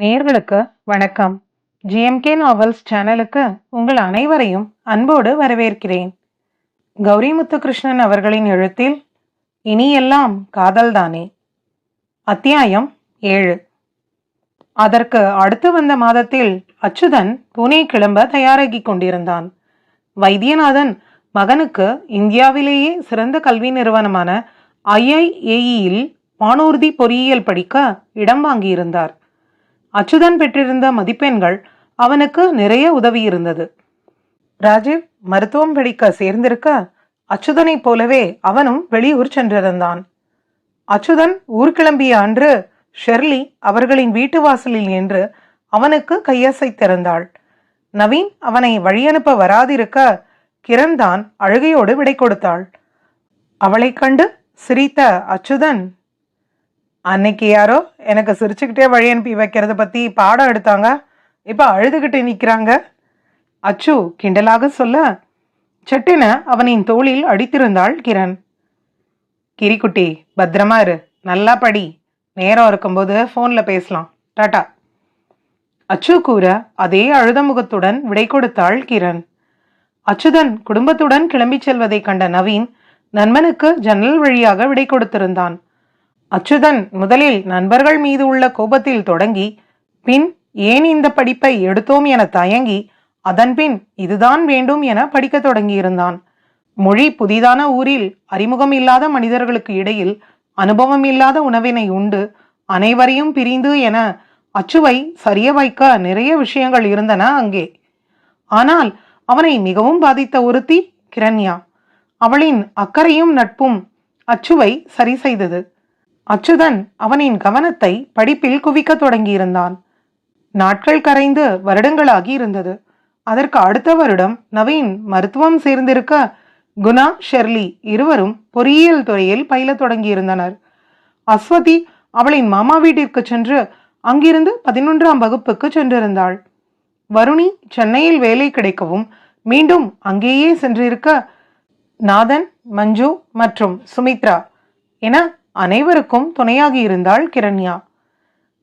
நேர்களுக்கு வணக்கம். GMK novels சேனலுக்கு உங்கள் அனைவரையும் அன்போடு வரவேற்கிறேன். கௌரி முத்துகிருஷ்ணன் அவர்களின் எழுத்தில் இனியெல்லாம் காதல்தானே? அத்தியாயம் ஏழு. அதற்கு அடுத்து வந்த மாதத்தில் அச்சுதன் புனே கிளம்ப தயாராகி கொண்டிருந்தான். வைத்தியநாதன் மகனுக்கு இந்தியாவிலேயே சிறந்த கல்வி நிறுவனமான ஐஐஏஇயில் வானூர்தி பொறியியல் படிக்க இடம் வாங்கியிருந்தார். அச்சுதன் பெற்றிருந்த மதிப்பெண்கள் அவனுக்கு நிறைய உதவி இருந்தது ராஜீவ் மருத்துவம் படிக்க சேர்ந்திருக்க அச்சுதனைப் போலவே அவனும் வெளியூர் சென்றிருந்தான். அச்சுதன் ஊர் கிளம்பிய அன்று ஷெர்லி அவர்களின் வீட்டு வாசலில் நின்று அவனுக்கு கையசைத்திருந்தாள். நவீன் அவனை வழியனுப்ப வராதிருக்க கிரண் தான் அழுகையோடு விடை கொடுத்தாள். அவளைக் கண்டு சிரித்த அச்சுதன் அன்னைக்கு யாரோ எனக்கு சிரிச்சுக்கிட்டே வழி அனுப்பி வைக்கிறத பற்றி பாடம் எடுத்தாங்க. இப்போ அழுதுகிட்டு நிற்கிறாங்க அச்சு கிண்டலாக சொல்ல சட்டென அவனின் தோளில் அடித்திருந்தாள் கிரண். கிரிக்குட்டி பத்திரமா இரு. நல்லா படி. நேரம் இருக்கும்போது ஃபோனில் பேசலாம். டாட்டா. அச்சு கூற அதே அழுத முகத்துடன் விடை கொடுத்தாள் கிரண். அச்சுதன் குடும்பத்துடன் கிளம்பிச் செல்வதைக் கண்ட நவீன் நண்பனுக்கு ஜன்னல் வழியாக விடை கொடுத்திருந்தான். அச்சுதன் முதலில் நண்பர்கள் மீது உள்ள கோபத்தில் தொடங்கி பின் ஏன் இந்த படிப்பை எடுத்தோம் என தயங்கி அதன்பின் இதுதான் வேண்டும் என படிக்க தொடங்கியிருந்தான். மொழி புதிதான ஊரில் அறிமுகம் இல்லாத மனிதர்களுக்கு இடையில் அனுபவம் இல்லாத உணவினை உண்டு அனைவரையும் பிரிந்து என அச்சுவை சரிய வைக்க நிறைய விஷயங்கள் இருந்தன அங்கே. ஆனால் அவனை மிகவும் பாதித்த ஒருத்தி கிரண்யா. அவளின் அக்கறையும் நட்பும் அச்சுவை சரி செய்தது. அச்சுதன் அவனின் கவனத்தை படிப்பில் குவிக்கத் தொடங்கியிருந்தான். நாட்கள் கரைந்து வருடங்களாகி இருந்தது. அதற்கு அடுத்த வருடம் நவீன் மருத்துவம் சேர்ந்திருக்க குணா ஷெர்லி இருவரும் பொறியியல் துறையில் பயிலத் தொடங்கியிருந்தனர். அஸ்வதி அவளின் மாமா வீட்டிற்கு சென்று அங்கிருந்து பதினொன்றாம் வகுப்புக்கு சென்றிருந்தாள். வருணி சென்னையில் வேலை கிடைக்கவும் மீண்டும் அங்கேயே சென்றிருக்க நாதன் மஞ்சு மற்றும் சுமித்ரா என அனைவருக்கும் துணையாகி இருந்தாள் கிரண்யா.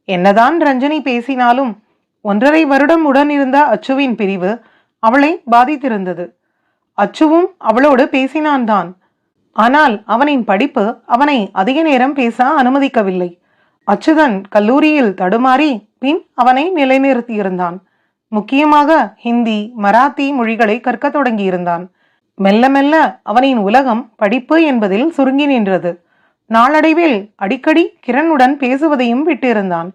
என்னதான் ரஞ்சனி பேசினாலும் ஒன்றரை வருடம் உடன் இருந்த அச்சுவின் பிரிவு அவளை பாதித்திருந்தது. அச்சுவும் அவளோடு பேசினான் தான் ஆனால் அவனின் படிப்பு அவனை அதிக நேரம் பேச அனுமதிக்கவில்லை. அச்சுதன் கல்லூரியில் தடுமாறி பின் அவனை நிலைநிறுத்தியிருந்தான். முக்கியமாக ஹிந்தி மராத்தி மொழிகளை கற்கத் தொடங்கியிருந்தான். மெல்ல மெல்ல அவனின் உலகம் படிப்பு என்பதில் சுருங்கி நின்றது. நாளடைவில் அடிக்கடி கிரணுடன் பேசுவதையும் விட்டிருந்தான்.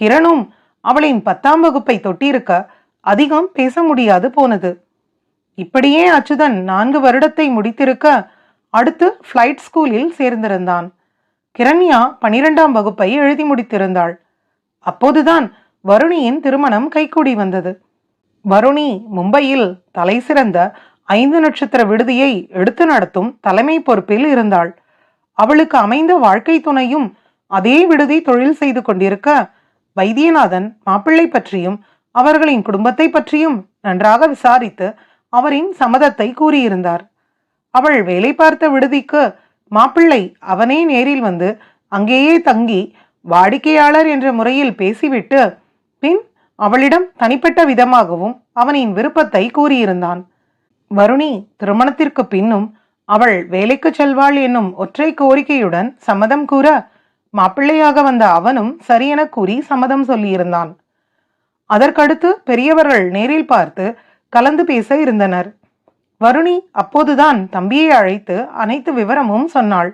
கிரணும் அவளின் பத்தாம் வகுப்பை தொட்டிருக்க அதிகம் பேச முடியாது போனது. இப்படியே அச்சுதன் நான்கு வருடத்தை முடித்திருக்க அடுத்து ஃப்ளைட் ஸ்கூலில் சேர்ந்திருந்தான். கிரண்யா பனிரெண்டாம் வகுப்பை எழுதி முடித்திருந்தாள். அப்போதுதான் வருணியின் திருமணம் கைகூடி வந்தது. வருணி மும்பையில் தலை சிறந்த ஐந்து நட்சத்திர விடுதியை எடுத்து நடத்தும் தலைமை பொறுப்பில் இருந்தாள். அவளுக்கு அமைந்த வாழ்க்கை துணையும் அதே விடுதி தொழில் செய்து கொண்டிருக்க வைத்தியநாதன் மாப்பிள்ளை பற்றியும் அவர்களின் குடும்பத்தை பற்றியும் நன்றாக விசாரித்து அவரின் சம்மதத்தை கூறியிருந்தார். அவள் வேலை பார்த்த விடுதிக்கு மாப்பிள்ளை அவனே நேரில் வந்து அங்கேயே தங்கி வாடிக்கையாளர் என்ற முறையில் பேசிவிட்டு பின் அவளிடம் தனிப்பட்ட விதமாகவும் அவனின் விருப்பத்தை கூறியிருந்தான். வருணி திருமணத்திற்கு பின்னும் அவள் வேலைக்கு செல்வாள் என்னும் ஒற்றை கோரிக்கையுடன் சம்மதம் கூற மாப்பிள்ளையாக வந்த அவனும் சரியென கூறி சம்மதம் சொல்லியிருந்தான். அதற்கடுத்து பெரியவர்கள் நேரில் பார்த்து கலந்து பேச இருந்தனர். வருணி அப்போதுதான் தம்பியை அழைத்து அனைத்து விவரமும் சொன்னாள்.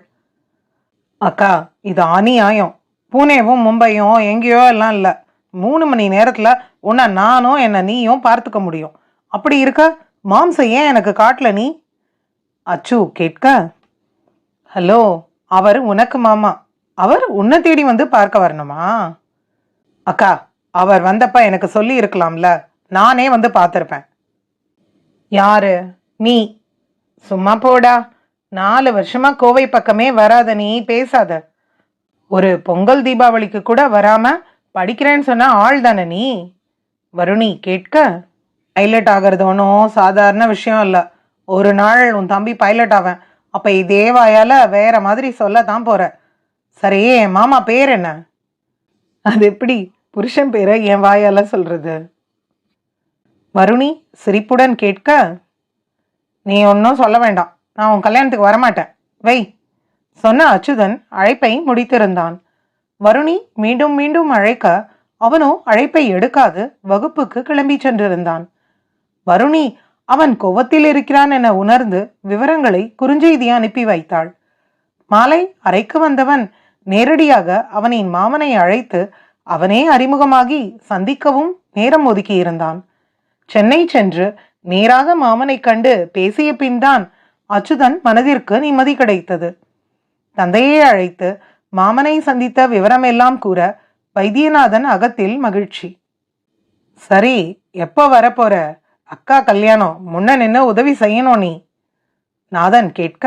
அக்கா இது அநியாயம் பூனேவும் மும்பையும் எங்கேயோ எல்லாம் இல்லை. மூணு மணி நேரத்தில் உன்னை நானும் என்னை நீயும் பார்த்துக்க முடியும். அப்படி இருக்க மாம்ச ஏன் எனக்கு காட்டல நீ? அச்சு கேட்க ஹலோ அவர் உனக்கு மாமா. அவர் உன்னை தேடி வந்து பார்க்க வரணுமா? அக்கா அவர் வந்தப்ப எனக்கு சொல்லி இருக்கலாம்ல. நானே வந்து பார்த்துருப்பேன். யாரு? நீ? சும்மா போடா. நாலு வருஷமா கோவை பக்கமே வராத நீ பேசாத. ஒரு பொங்கல் தீபாவளிக்கு கூட வராம படிக்கிறேன்னு சொன்ன ஆள் தானே நீ? வருணி கேட்க. ஹைலைட் ஆகிறது ஒன்றும் சாதாரண விஷயம் இல்லை. ஒரு நாள் உன் தம்பி பைலட் ஆவேன். அப்போ இதே வாயால் வேற மாதிரி சொல்ல தான் போற. சரி என் மாமா பேர் என்ன? அது எப்படி புருஷன் பேரை என் வாயால் சொல்றது? வருணி சிரிப்புடன் கேட்க நீ ஒன்றும் சொல்ல வேண்டாம். நான் உன் கல்யாணத்துக்கு வரமாட்டேன். வை சொன்ன அச்சுதன் அழைப்பை முடித்திருந்தான். வருணி மீண்டும் மீண்டும் அழைக்க அவனோ அழைப்பை எடுக்காது வகுப்புக்கு கிளம்பி சென்றிருந்தான். வருணி அவன் கோவத்தில் இருக்கிறான் என உணர்ந்து விவரங்களை குறுஞ்செய்தி அனுப்பி வைத்தாள். மாலை அறைக்கு வந்தவன் நேரடியாக அவனின் மாமனை அழைத்து அவனே அறிமுகமாகி சந்திக்கவும் நேரம் ஒதுக்கியிருந்தான் சென்னை சென்று நேராக மாமனைக் கண்டு பேசிய பின்தான் அச்சுதன் மனதிற்கு நிம்மதி கிடைத்தது. தந்தையை அழைத்து மாமனை சந்தித்த விவரமெல்லாம் கூற வைத்தியநாதன் அகத்தில் மகிழ்ச்சி. சரி எப்போ வரப்போற? அக்கா கல்யாணம் முன்ன நின்று உதவி செய்யணும் நீ. நாதன் கேட்க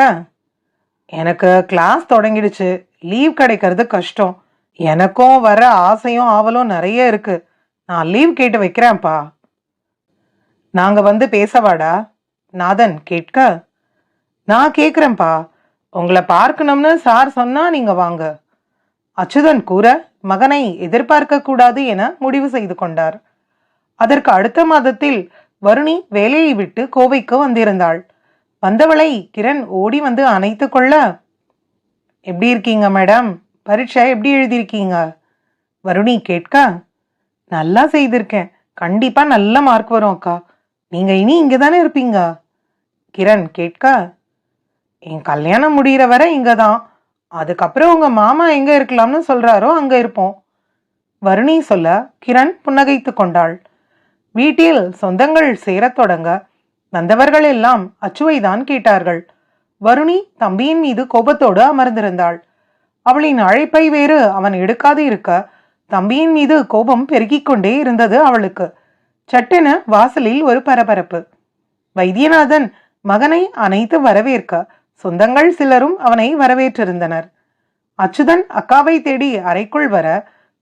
எனக்கு கிளாஸ் தொடங்கிடுச்சு. லீவ் கிடைக்கிறது கஷ்டம். எனக்கும் வர ஆசையும் ஆவலும் நிறைய இருக்கு. நான் லீவ் கேட்டு வைக்கிறேன்ப்பா. நாங்க வந்து பேசவாடா? நாதன் கேட்க நான் கேட்குறேன்ப்பா உங்களை பார்க்கணும்னு சார் சொன்னா நீங்க வாங்க. அச்சுதன் கூற மகனை எதிர்பார்க்க கூடாது என முடிவு செய்து கொண்டார். அதற்கு அடுத்த மாதத்தில் வருணி வேலையை விட்டு கோவைக்கு வந்திருந்தாள். வந்தவளை கிரண் ஓடி வந்து அணைத்து கொள்ள எப்படி இருக்கீங்க மேடம்? பரீட்சை எப்படி எழுதியிருக்கீங்க? வருணி கேட்க நல்லா செய்திருக்கேன். கண்டிப்பா நல்ல மார்க் வரும் அக்கா. நீங்க இனி இங்கே தானே இருப்பீங்க? கிரண் கேட்க என் கல்யாணம் முடிகிற வரை இங்கே தான் அதுக்கப்புறம் உங்கள் மாமா எங்கே இருக்கலாம்னு சொல்கிறாரோ அங்கே இருப்போம். வருணி சொல்ல கிரண் புன்னகைத்து கொண்டாள். வீட்டில் சொந்தங்கள் சேரத் தொடங்க வந்தவர்கள் எல்லாம் அச்சுவை தான் கேட்டார்கள். வருணி தம்பியின் மீது கோபத்தோடு அமர்ந்திருந்தாள். அவளின் அழைப்பை வேறு அவன் எடுக்காது இருக்க தம்பியின் மீது கோபம் பெருகிக் கொண்டே இருந்தது அவளுக்கு. சட்டென வாசலில் ஒரு பரபரப்பு. வைத்தியநாதன் மகனை அணைத்து வரவேற்க சொந்தங்கள் சிலரும் அவனை வரவேற்றிருந்தனர். அச்சுதன் அக்காவை தேடி அறைக்குள் வர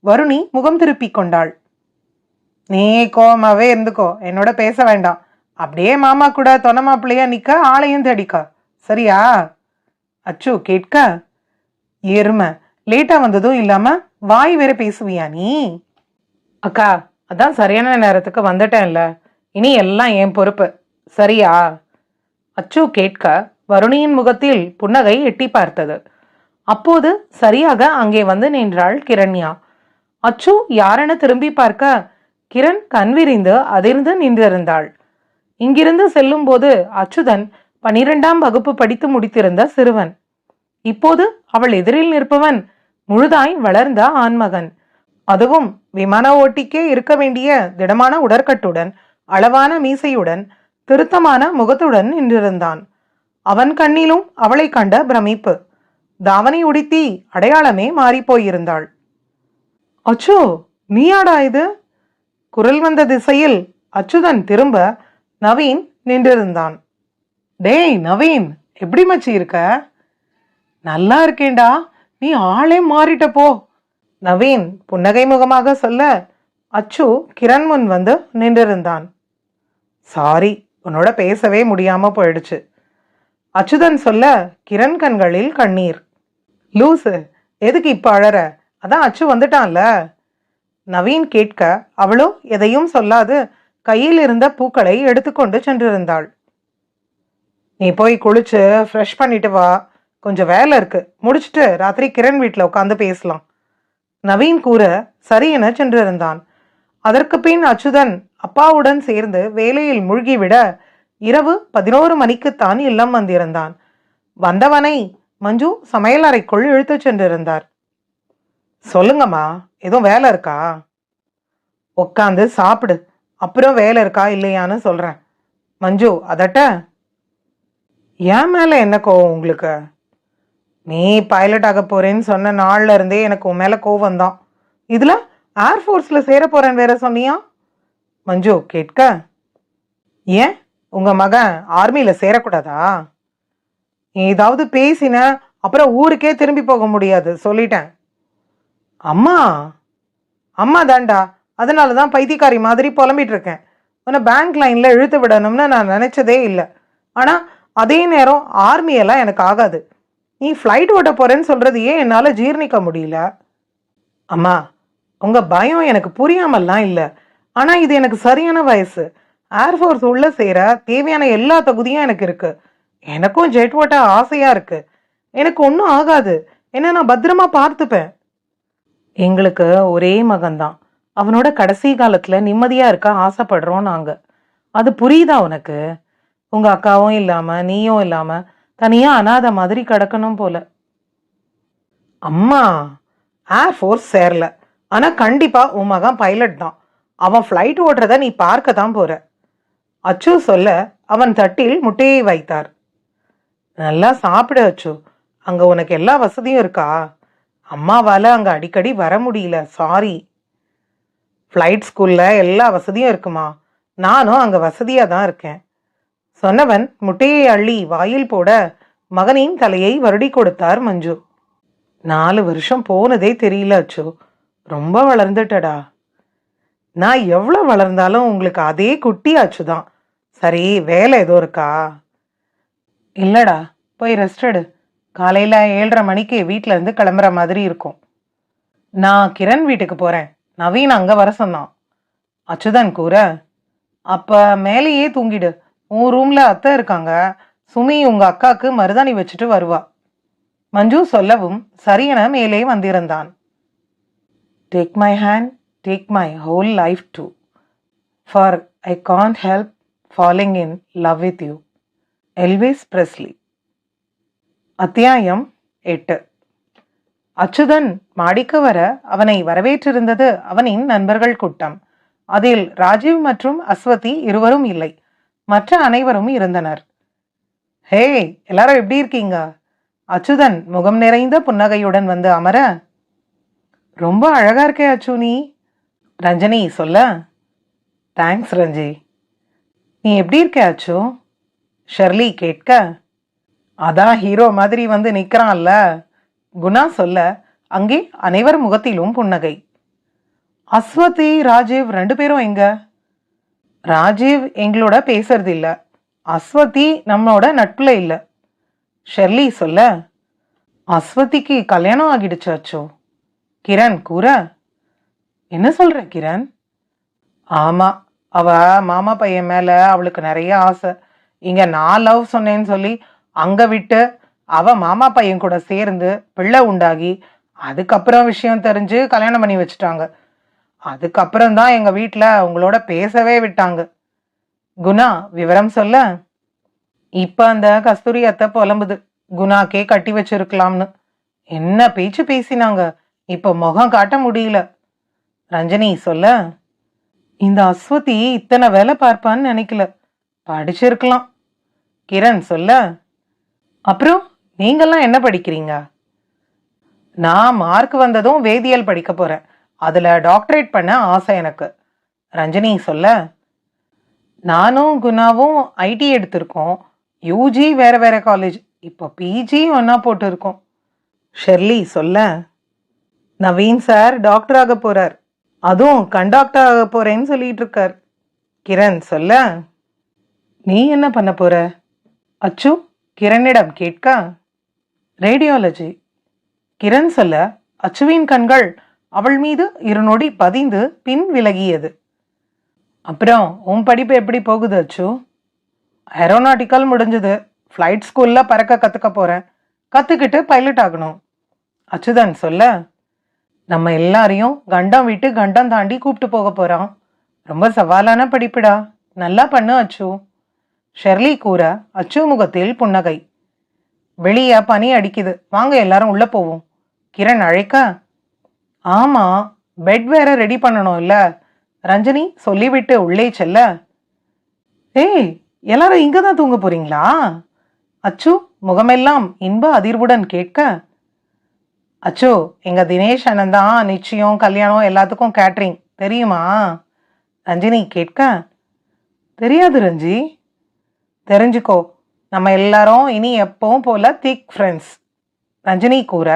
வருணி முகம் திருப்பிக் கொண்டாள். நீ கோமாவே இருந்துக்கோ. என்னோட பேச வேண்டாம். அப்படியே மாமா கூட தொன மாப்பிள்ளையா நிக்க ஆளையும் தேடிக்க. சரியா? அச்சு கேட்க. எருமை. லேட்டா வந்ததும் இல்லாம வாய் வேற பேசுவியா நீ? அக்கா அதான் சரியான நேரத்துக்கு வந்துட்டேன்ல. இனி எல்லாம் என் பொறுப்பு. சரியா? அச்சு கேட்க. வருணியின் முகத்தில் புன்னகை எட்டி பார்த்தது. அப்போது சரியாக அங்கே வந்து நின்றாள் கிரண்யா. அச்சு யாரென திரும்பி பார்க்க கிரண் கண்விரிந்து அதிர்ந்து நின்றிருந்தாள். இங்கிருந்து செல்லும்போது அச்சுதன் பனிரெண்டாம் வகுப்பு படித்து முடித்திருந்த சிறுவன். இப்போது அவள் எதிரில் நிற்பவன் முழுதாய் வளர்ந்த ஆண்மகன். அதுவும் விமான ஓட்டிக்கே இருக்க வேண்டிய திடமான உடற்கட்டுடன் அளவான மீசையுடன் திருத்தமான முகத்துடன் நின்றிருந்தான். அவன் கண்ணிலும் அவளை கண்ட பிரமிப்பு. தாவணி உடுத்தி அடையாளமே மாறிப்போயிருந்தாள். அச்சோ நீயாடா இது? குரல் வந்த திசையில் அச்சுதன் திரும்ப நவீன் நின்றிருந்தான். டேய் நவீன் எப்படி மச்சி இருக்க? நல்லா இருக்கேன்டா. நீ ஆளே மாறிட்ட போ. நவீன் புன்னகை முகமாக சொல்ல அச்சு கிரண் முன் வந்து நின்றிருந்தான். சாரி உன்னோட பேசவே முடியாம போயிடுச்சு. அச்சுதன் சொல்ல கிரண் கண்களில் கண்ணீர். லூசு எதுக்கு இப்போ அழற? அதான் அச்சு வந்துட்டான்ல. நவீன் கேட்க அவளோ? எதையும் சொல்லாது. கையில் இருந்த பூக்களை எடுத்துக்கொண்டு சென்றிருந்தாள். நீ போய் குளிச்சு ஃப்ரெஷ் பண்ணிட்டு வா. கொஞ்சம் வேலை இருக்கு. முடிச்சுட்டு ராத்திரி கிரண் வீட்டில் உட்காந்து பேசலாம். நவீன் கூற சரி என சென்றிருந்தான். அதற்கு பின் அச்சுதன் அப்பாவுடன் சேர்ந்து வேலையில் மூழ்கிவிட இரவு பதினோரு மணிக்குத்தான் இல்லம் வந்திருந்தான். வந்தவனை மஞ்சு சமையல் அறைக்குள் இழுத்துச் சென்றிருந்தார். சொல்லுங்கம்மா. எதுவும் வேலை இருக்கா? உட்காந்து சாப்பிடு. அப்புறம் வேலை இருக்கா இல்லையான்னு சொல்கிறேன் மஞ்சு அதட்ட. ஏன் மேலே என்ன கோவம் உங்களுக்கு? நீ பைலட் ஆக போகிறேன்னு சொன்ன நாளில் இருந்தே எனக்கு உன் மேலே கோவம் தான் இதில் ஏர்ஃபோர்ஸில் சேர போகிறேன்னு வேற சொன்னியா? மஞ்சு கேட்க. ஏன்? உங்கள் மகன் ஆர்மியில் சேரக்கூடாதா? நீ ஏதாவது பேசின அப்புறம் ஊருக்கே திரும்பி போக முடியாது. சொல்லிட்டேன். அம்மா அம்மா தாண்டா. அதனால தான் பைத்தியக்காரி மாதிரி புலம்பிட்டு இருக்கேன் உன்னை பேங்க் லைனில் இழுத்து விடணும்னு நான் நினச்சதே இல்லை. ஆனால் அதே நேரம் ஆர்மியெல்லாம் எனக்கு ஆகாது. நீ ஃப்ளைட் ஓட்ட போகிறேன்னு சொல்கிறது ஏன் என்னால் ஜீர்ணிக்க முடியல? அம்மா உங்கள் பயம் எனக்கு புரியாமல்லாம் இல்லை. ஆனால் இது எனக்கு சரியான வயசு. ஏர்ஃபோர்ஸ் உள்ளே செய்கிற தேவையான எல்லா தகுதியும் எனக்கு இருக்குது எனக்கும் ஜெட் ஓட்ட ஆசையாக இருக்குது எனக்கு ஒன்றும் ஆகாது. என்ன நான் பத்திரமா பார்த்துப்பேன். எங்களுக்கு ஒரே மகன்தான். அவனோட கடைசி காலத்துல நிம்மதியா இருக்க ஆசைப்படுறோம் நாங்க. அது புரியுதா உனக்கு? உங்க அக்காவும் இல்லாம நீயும் இல்லாம தனியா அனாதை மாதிரி கிடக்கணும் போல. அம்மா ஏர் ஃபோர்ஸ் சேரல. ஆனா கண்டிப்பா உன் மகன் பைலட் தான். அவன் ஃப்ளைட் ஓடுறத நீ பார்க்க தான் போற. அச்சு சொல்ல அவன் தட்டில் முட்டையை வைத்தார். நல்லா சாப்பிடு அச்சு. அங்க உனக்கு எல்லா வசதியும் இருக்கா? அம்மாவால் அங்கே அடிக்கடி வர முடியல. சாரி ஃப்ளைட் ஸ்கூலில் எல்லா வசதியும் இருக்குமா? நானும் அங்கே வசதியாக தான் இருக்கேன். சொன்னவன் முட்டையை அள்ளி வாயில் போட மகனின் தலையை வருடி கொடுத்தார் மஞ்சு. நாலு வருஷம் போனதே தெரியல அச்சோ. ரொம்ப வளர்ந்துட்டடா. நான் எவ்வளோ வளர்ந்தாலும் உங்களுக்கு அதே குட்டி ஆச்சு தான். சரி வேலை ஏதோ இருக்கா? இல்லைடா போய் ரெஸ்ட் எடு. காலையில் ஏழரை மணிக்கு வீட்டில் இருந்து கிளம்புற மாதிரி இருக்கும். நான் கிரண் வீட்டுக்கு போகிறேன் நவீன் அங்கே வர சொன்னான். அச்சுதன் கூற அப்போ மேலேயே தூங்கிடு. உன் ரூமில் அத்தை இருக்காங்க. சுமி உங்கள் அக்காவுக்கு மருதாணி வச்சுட்டு வருவா. மஞ்சு சொல்லவும் சரியென மேலே வந்திருந்தான். Take my hand take my whole life too for I can't help falling in love with you Elvis Presley அத்தியாயம் எட்டு. அச்சுதன் மாடிக்கு வர அவனை வரவேற்றிருந்தது அவனின் நண்பர்கள் கூட்டம். அதில் ராஜீவ் மற்றும் அஸ்வதி இருவரும் இல்லை. மற்ற அனைவரும் இருந்தனர். ஹே எல்லாரும் எப்படி இருக்கீங்க? அச்சுதன் முகம் நிறைந்த புன்னகையுடன் வந்து அமர ரொம்ப அழகா இருக்கே அச்சு நீ. ரஞ்சனி சொல்ல. தேங்க்ஸ் ரஞ்சி. நீ எப்படி இருக்க அச்சு? ஷெர்லி கேட்க அதான் ஹீரோ மாதிரி வந்து நிற்கிறான்ல குணா சொல்ல அங்கே அனைவர் முகத்திலும் புன்னகை. அஸ்வதி ராஜீவ் ரெண்டு பேரும் எங்க? ராஜீவ் எங்களோட பேசுறதில்ல. அஸ்வதி நம்மளோட நட்புல இல்லை. ஷெர்லி சொல்ல அஸ்வதிக்கு கல்யாணம் ஆகிடுச்சு அச்சோ கிரண் கூற என்ன சொல்ற கிரண்? ஆமா அவ மாமா பையன் மேல அவளுக்கு நிறைய ஆசை. இங்க நான் லவ் சொன்னேன்னு சொல்லி அங்கே விட்டு அவ மாமா பையன் கூட சேர்ந்து பிள்ளை உண்டாகி அதுக்கப்புறம் விஷயம் தெரிஞ்சு கல்யாணம் பண்ணி வச்சுட்டாங்க. அதுக்கப்புறம் தான் எங்கள் வீட்டில் உங்களோட பேசவே விட்டாங்க. குணா விவரம் சொல்ல. இப்போ அந்த கஸ்தூரி அத்தை புலம்புது. குணாக்கே கட்டி வச்சிருக்கலாம்னு. என்ன பேச்சு பேசினாங்க? இப்போ முகம் காட்ட முடியல. ரஞ்சனி சொல்ல. இந்த அஸ்வதி இத்தனை வேலை பார்ப்பான்னு நினைக்கல. படிச்சிருக்கலாம். கிரண் சொல்ல. அப்புறம் நீங்கள்லாம் என்ன படிக்கிறீங்க? நான் மார்க் வந்ததும் வேதியியல் படிக்க போகிறேன் அதில் டாக்டரேட் பண்ண ஆசை எனக்கு. ரஞ்சனி சொல்ல. நானும் குணாவும் ஐடி எடுத்திருக்கோம். யூஜி வேறு வேறு காலேஜ் இப்போ பிஜி ஒன்றா போட்டிருக்கோம். ஷெர்லி சொல்ல. நவீன் சார் டாக்டர் ஆக போகிறார் அதுவும் கண்டாக்டர் ஆக போகிறேன்னு சொல்லிட்டு இருக்கார் கிரண் சொல்ல. நீ என்ன பண்ண போகிற அச்சு? கிரணிடம் கேட்க ரேடியாலஜி கிரண் சொல்ல அச்சுவின் கண்கள் அவள் மீது இருநொடி பதிந்து பின் விலகியது. அப்புறம் உன் படிப்பு எப்படி போகுது அச்சு? ஏரோநாட்டிக்கல் முடிஞ்சது. ஃப்ளைட் ஸ்கூலில் பறக்க கற்றுக்க போகிறேன் கற்றுக்கிட்டு பைலட் ஆகணும். அச்சுதான் சொல்ல நம்ம எல்லாரையும் கண்டம் விட்டு கண்டம் தாண்டி கூப்பிட்டு போக போகிறான் ரொம்ப சவாலான படிப்புடா. நல்லா பண்ணு அச்சு. ஷெர்லி கூற அச்சுமுகத்தில் புன்னகை. வெளியே பனி அடிக்குது. வாங்க எல்லாரும் உள்ள போவோம். கிரண் அழைக்க? ஆமா. பெட் வேற ரெடி பண்ணணும் இல்ல. ரஞ்சனி சொல்லிவிட்டு உள்ளே செல்ல. ஏய் எல்லாரும் இங்க தான் தூங்க போறீங்களா? அச்சு முகமெல்லாம் இன்ப அதிர்வுடன் கேட்க. அச்சு எங்க தினேஷ் அண்ணன் தான் நிச்சயம் கல்யாணம் எல்லாத்துக்கும் கேட்ரிங். தெரியுமா? ரஞ்சினி கேட்க. தெரியாது ரஞ்சி. தெரிஞ்சுக்கோ. நம்ம எல்லாரும் இனி எப்பவும் போல திக் ஃப்ரெண்ட்ஸ் ரஞ்சினி கூற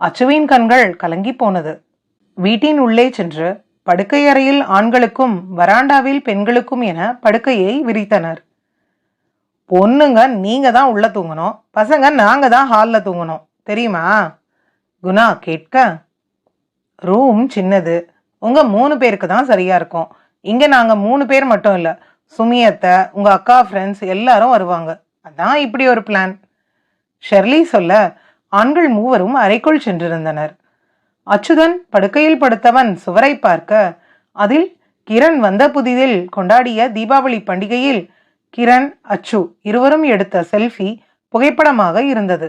அச்சுவின் கண்கள் கலங்கி போனது. வீட்டின் உள்ளே சென்று படுக்கை அறையில் ஆண்களுக்கும் வராண்டாவில் பெண்களுக்கும் என படுக்கையை விரித்தனர். பொண்ணுங்க நீங்க தான் உள்ள தூங்கணும். பசங்க நாங்க தான் ஹாலில் தூங்கணும். தெரியுமா? குணா கேட்க ரூம் சின்னது. உங்க மூணு பேருக்கு தான் சரியா இருக்கும். இங்க நாங்க மூணு பேர் மட்டும் இல்லை. சுமியத்தை உங்கள் அக்கா ஃப்ரெண்ட்ஸ் எல்லாரும் வருவாங்க. அதான் இப்படி ஒரு பிளான் ஷெர்லி சொல்ல ஆண்கள் மூவரும் அறைக்குள் சென்றிருந்தனர். அச்சுதன் படுக்கையில் படுத்தவன் சுவரை பார்க்க அதில் கிரண் வந்த புதிதில் கொண்டாடிய தீபாவளி பண்டிகையில் கிரண் அச்சு இருவரும் எடுத்த செல்ஃபி புகைப்படமாக இருந்தது.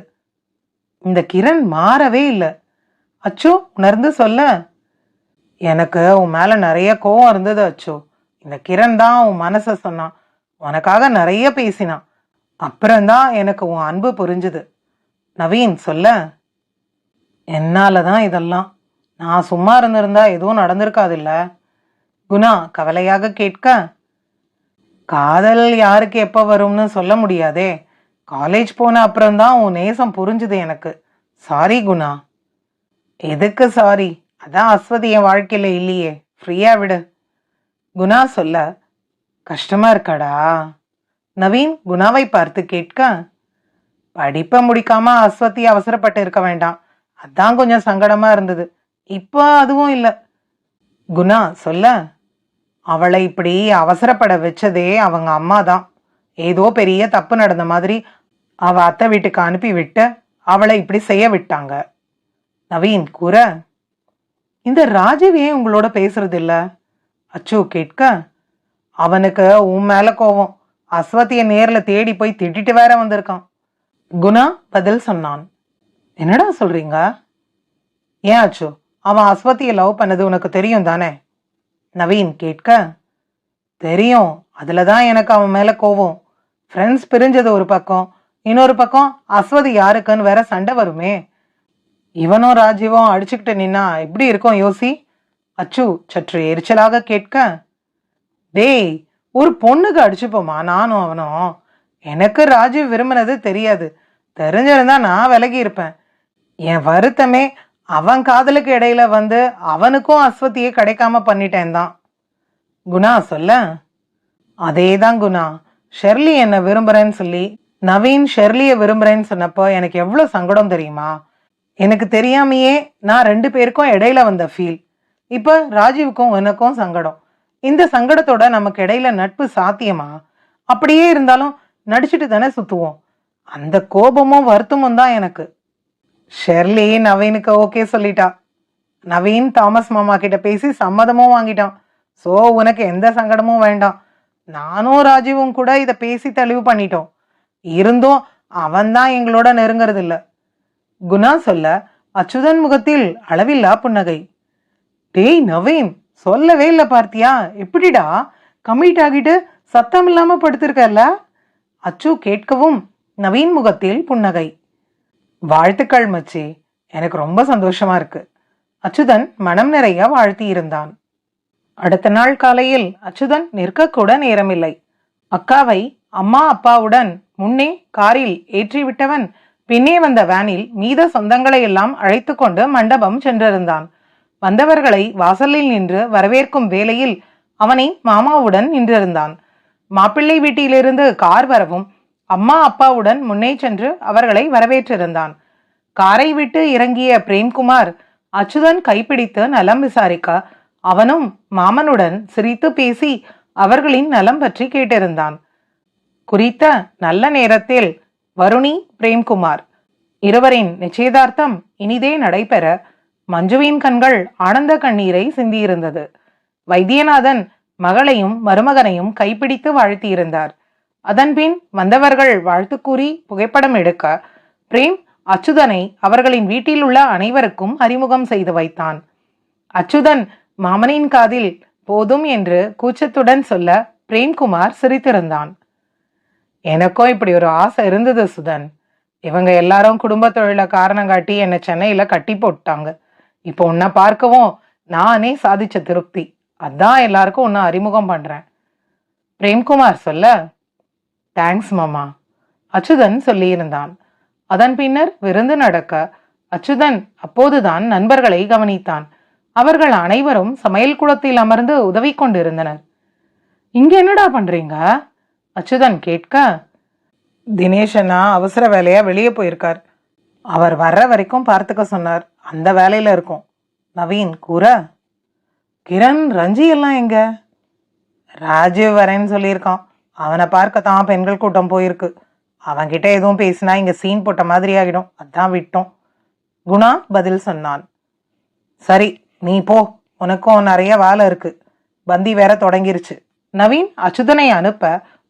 இந்த கிரண் மாறவே இல்லை. அச்சு உணர்ந்து சொல்ல எனக்கு உன் மேலே நிறைய கோவம் இருந்தது அச்சு. இந்த கிரண் தான் உன் மனசை சொன்னான். உனக்காக நிறைய பேசினான். அப்புறம்தான் எனக்கு உன் அன்பு புரிஞ்சுது. நவீன் சொல்ல. என்னால தான் இதெல்லாம்? நான் சும்மா இருந்திருந்தா எதுவும் நடந்திருக்காதுல்ல? குணா கவலையாக கேட்க. காதல் யாருக்கு எப்போ வரும்னு சொல்ல முடியாதே. காலேஜ் போன அப்புறம்தான் உன் நேசம் புரிஞ்சுது எனக்கு. சாரி குணா. எதுக்கு சாரி அதான் அஸ்வதி என் வாழ்க்கையில் இல்லையே. ஃப்ரீயாக விடு. குணா சொல்ல கஷ்டமா இருக்காடா. நவீன் குணாவை பார்த்து கேட்க படிப்பை முடிக்காம அஸ்வதி அவசரப்பட்டு இருக்க வேண்டாம். அதான் கொஞ்சம் சங்கடமா இருந்தது. இப்போ அதுவும் இல்லை. குணா சொல்ல அவளை இப்படி அவசரப்பட வச்சதே அவங்க அம்மா தான். ஏதோ பெரிய தப்பு நடந்த மாதிரி அவ அத்தை வீட்டுக்கு அனுப்பி விட்டு அவளை இப்படி செய்ய விட்டாங்க. நவீன் கூற இந்த ராஜீவ் ஏன் உங்களோட பேசுறது இல்லை? அச்சோ கேட்க அவனுக்கு உன் மேலே கோவம் அஸ்வதியை நேரில் தேடி போய் திட்டிட்டு வேற வந்திருக்கான். குணா பதில் சொன்னான். என்னடா சொல்றீங்க? ஏன் அச்சோ அவன் அஸ்வதியை லவ் பண்ணது உனக்கு தெரியும் தானே? நவீன் கேட்க தெரியும். அதில் தான் எனக்கு அவன் மேலே கோவம் ஃப்ரெண்ட்ஸ் பிரிஞ்சது ஒரு பக்கம். இன்னொரு பக்கம் அஸ்வதி யாருக்குன்னு வேற சண்டை வருமே. இவனும் ராஜீவும் அடிச்சுக்கிட்டு நின்னா எப்படி இருக்கும் யோசி? அச்சு சற்று எரிச்சலாக கேட்க டேய் ஒரு பொண்ணுக்கு அடிச்சுப்போமா நானும் அவனும். எனக்கு ராஜீவ் விரும்பினது தெரியாது. தெரிஞ்சிருந்தா நான் விலகி இருப்பேன். என் வருத்தமே அவன் காதலுக்கு இடையில வந்து அவனுக்கும் அஸ்வதியை கிடைக்காம பண்ணிட்டேன் தான். குணா சொல்ல. அதே தான் குணா. ஷெர்லி என்னை விரும்புறேன்னு சொல்லி நவீன் ஷெர்லியை விரும்புறேன்னு சொன்னப்போ எனக்கு எவ்வளோ சங்கடம் தெரியுமா? எனக்கு தெரியாமையே நான் ரெண்டு பேருக்கும் இடையில வந்த ஃபீல் இப்போ ராஜீவுக்கும் எனக்கும் சங்கடம். இந்த சங்கடத்தோட நமக்கு இடையில நட்பு சாத்தியமா? அப்படியே இருந்தாலும் நடிச்சுட்டு தானே சுத்துவோம். அந்த கோபமும் வருத்தமும் தான் எனக்கு. ஷெர்லி நவீனுக்கு ஓகே சொல்லிட்டா. நவீன் தாமஸ் மாமா கிட்ட பேசி சம்மதமும் வாங்கிட்டான். ஸோ உனக்கு எந்த சங்கடமும் வேண்டாம். நானும் ராஜீவும் கூட இதை பேசி தெளிவு பண்ணிட்டோம். இருந்தும் அவன் தான் எங்களோட நெருங்கறதில்ல. குணா சொல்ல அச்சுதன் முகத்தில் அளவில்லா புன்னகை. டேய் நவீன் சொல்லவே இல்லை பார்த்தியா? எப்படிடா? கமிட் ஆகிட்டு சத்தம் இல்லாம படுத்திருக்கல்ல? அச்சு கேட்கவும் நவீன் முகத்தில் புன்னகை. வாழ்த்துக்கள் மச்சி. எனக்கு ரொம்ப சந்தோஷமா இருக்கு. அச்சுதன் மனம் நிறைய வாழ்த்தி இருந்தான். அடுத்த நாள் காலையில் அச்சுதன் நிற்கக்கூட நேரமில்லை. அக்காவை அம்மா அப்பாவுடன் முன்னே காரில் ஏற்றிவிட்டவன் பின்னே வந்த வேனில் மீத சொந்தங்களை எல்லாம் அழைத்து கொண்டு மண்டபம் சென்றிருந்தான். வந்தவர்களை வாசலில் நின்று வரவேற்கும் வேளையில் அவனை மாமாவுடன் நின்றிருந்தான். மாப்பிள்ளை வீட்டிலிருந்து கார் வரவும் அம்மா அப்பாவுடன் முன்னே சென்று அவர்களை வரவேற்றிருந்தான். காரை விட்டு இறங்கிய பிரேம்குமார் அச்சுதன் கைப்பிடித்து நலம் விசாரிக்க அவனும் மாமனுடன் சிரித்து பேசி அவர்களின் நலம் பற்றி கேட்டிருந்தான். குறித்த நல்ல நேரத்தில் வருணி பிரேம்குமார் இருவரின் நிச்சயதார்த்தம் இனிதே நடைபெற மஞ்சுவின் கண்கள் ஆனந்த கண்ணீரை சிந்தியிருந்தது. வைத்தியநாதன் மகளையும் மருமகனையும் கைப்பிடித்து வாழ்த்தியிருந்தார். அதன்பின் வந்தவர்கள் வாழ்த்து கூறி புகைப்படம் எடுக்க பிரேம் அச்சுதனை அவர்களின் வீட்டில் உள்ள அனைவருக்கும் அறிமுகம் செய்து வைத்தான். அச்சுதன் மாமனின் காதில் போதும் என்று கூச்சத்துடன் சொல்ல பிரேம்குமார் சிரித்திருந்தான். எனக்கும் இப்படி ஒரு ஆசை இருந்தது சுதன். இவங்க எல்லாரும் குடும்ப தொழில காரணம் காட்டி என்னை சென்னையில கட்டி போட்டாங்க. இப்போ உன்னை பார்க்கவும் நானே சாதிச்ச திருப்தி. அதான் எல்லாருக்கும் உன்னை அறிமுகம் பண்றேன். பிரேம்குமார் சொல்ல தேங்க்ஸ் மாமா. அச்சுதன் சொல்லியிருந்தான். அதன் பின்னர் விருந்து நடக்க அச்சுதன் அப்போதுதான் நண்பர்களை கவனித்தான். அவர்கள் அனைவரும் சமையல் குளத்தில் அமர்ந்து உதவி கொண்டிருந்தனர். இங்க என்னடா பண்றீங்க? அச்சுதன் கேட்க தினேஷனா அவசர வேலையா வெளியே போயிருக்கார். அவர் வர்ற வரைக்கும் பார்த்துக்க சொன்னார். அந்த வேலையில் இருக்கும். நவீன் கூற கிரண் ரஞ்சி எல்லாம் எங்க? ராஜீவ் வரேன்னு சொல்லியிருக்கான். அவனை பார்க்க தான் பெண்கள் கூட்டம் போயிருக்கு. அவன்கிட்ட எதுவும் பேசினா இங்கே சீன் போட்ட மாதிரி ஆகிடும். அதான் விட்டோம். குணா பதில் சொன்னான். சரி நீ போ. உனக்கும் நிறைய வேலை இருக்கு. பந்தி வேற தொடங்கிருச்சு. நவீன் அச்சுதனை அனுப்ப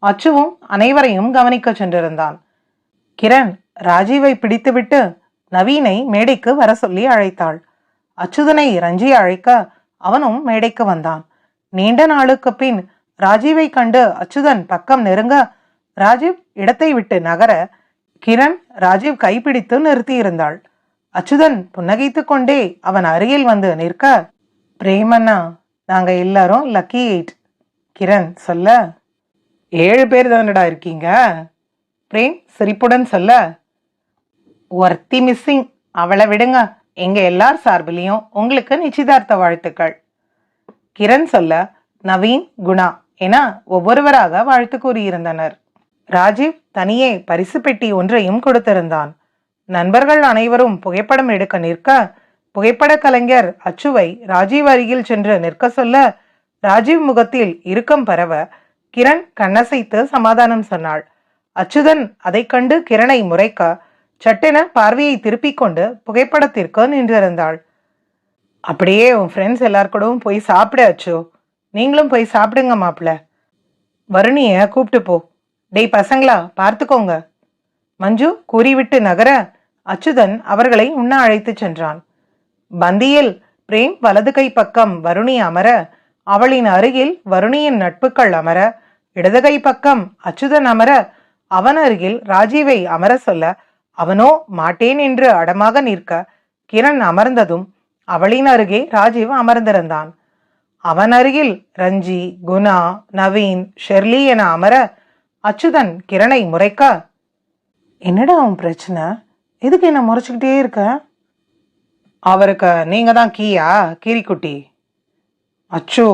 அச்சுவும் அனைவரையும் கவனிக்க சென்றிருந்தான். கிரண் ராஜீவை பிடித்துவிட்டு நவீனை மேடைக்கு வர சொல்லி அழைத்தாள். அச்சுதனை ரஞ்சி அழைக்க அவனும் மேடைக்கு வந்தான். நீண்ட நாளுக்கு பின் ராஜீவை கண்டு அச்சுதன் பக்கம் நெருங்க ராஜீவ் இடத்தை விட்டு நகர கிரண் ராஜீவ் கைப்பிடித்து நிறுத்தியிருந்தாள். அச்சுதன் புன்னகைத்து கொண்டே அவன் அருகில் வந்து நிற்க பிரேமண்ணா நாங்க எல்லாரும் லக்கி எயிட். கிரண் சொல்ல. ஏழு பேர் தானடா இருக்கீங்க? பிரேம் சிரிப்புடன் சொல்ல. ஒர்த்தி மிஸ்ஸிங் அவளை விடுங்க. எங்க எல்லார் சார்பிலையும் உங்களுக்கு நிச்சயதார்த்த வாழ்த்துக்கள். கிரண் சொல்ல நவீன் குணா என ஒவ்வொருவராக வாழ்த்து கூறியிருந்தனர். ராஜீவ் தனியே பரிசு பெட்டி ஒன்றையும் கொடுத்திருந்தான். நண்பர்கள் அனைவரும் புகைப்படம் எடுக்க நிற்க புகைப்பட கலைஞர் அச்சுவை ராஜீவ் அருகில் சென்று நிற்க சொல்ல ராஜீவ் முகத்தில் இறுக்கம் பரவ கிரண் கண்ணசைத்து சமாதானம் சொன்னாள். அச்சுதன் அதைக் கண்டு கிரணை முறைக்க சட்டென பார்வையை திருப்பிக் கொண்டு புகைப்படத்திற்கு நின்றிருந்தாள். அப்படியே உன் ஃப்ரெண்ட்ஸ் எல்லார் கூடவும் போய் சாப்பிட அச்சோ. நீங்களும் போய் சாப்பிடுங்க மாப்பிள்ள. வருணிய கூப்பிட்டு போ. டேய் பசங்களா பார்த்துக்கோங்க. மஞ்சு கூறிவிட்டு நகர அச்சுதன் அவர்களை உண்ண அழைத்துச் சென்றான். பந்தியில் பிரேம் வலது கை பக்கம் வருணி அமர அவளின் அருகில் வருணியின் நட்புக்கள் அமர இடது கை பக்கம் அச்சுதன் அமர அவன் அருகில் ராஜீவை அமர சொல்ல அவனோ மாட்டேன் என்று அடமாக நிற்க கிரண் அமர்ந்ததும் அவளின் அருகே ராஜீவ் அமர்ந்திருந்தான். அவன் அருகில் ரஞ்சி குணா நவீன் ஷெர்லி என அமர அச்சுதன் கிரணை முறைக்க என்னடா அவன் பிரச்சனை? எதுக்கு என்ன முறைச்சுக்கிட்டே இருக்க? அவருக்கு நீங்க தான் கீயா? கீரிக்குட்டி. அச்சோ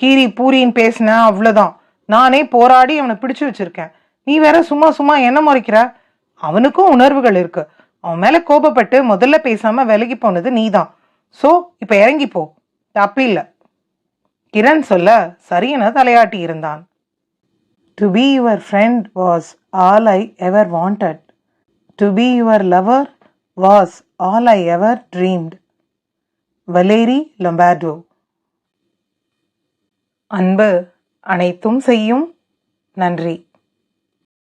கீரி பூரின்னு பேசின அவ்வளோதான் நானே போராடி அவனை பிடிச்சு வச்சிருக்கேன். நீ வேற சும்மா சும்மா என்ன முறைக்கிற? அவனுக்கும் உணர்வுகள் இருக்கு. அவன் மேல கோபப்பட்டு முதல்ல பேசாம விலகி போனது நீதான். சோ இப்ப இறங்கி போ. தப்பு இல்ல. கிரண் சொல்ல சரியென தலையாட்டி இருந்தான். To be your friend was all I ever wanted to be your lover was all I ever dreamed Valerie Lombardo. அன்பு அனைத்தும் செய்யும். நன்றி.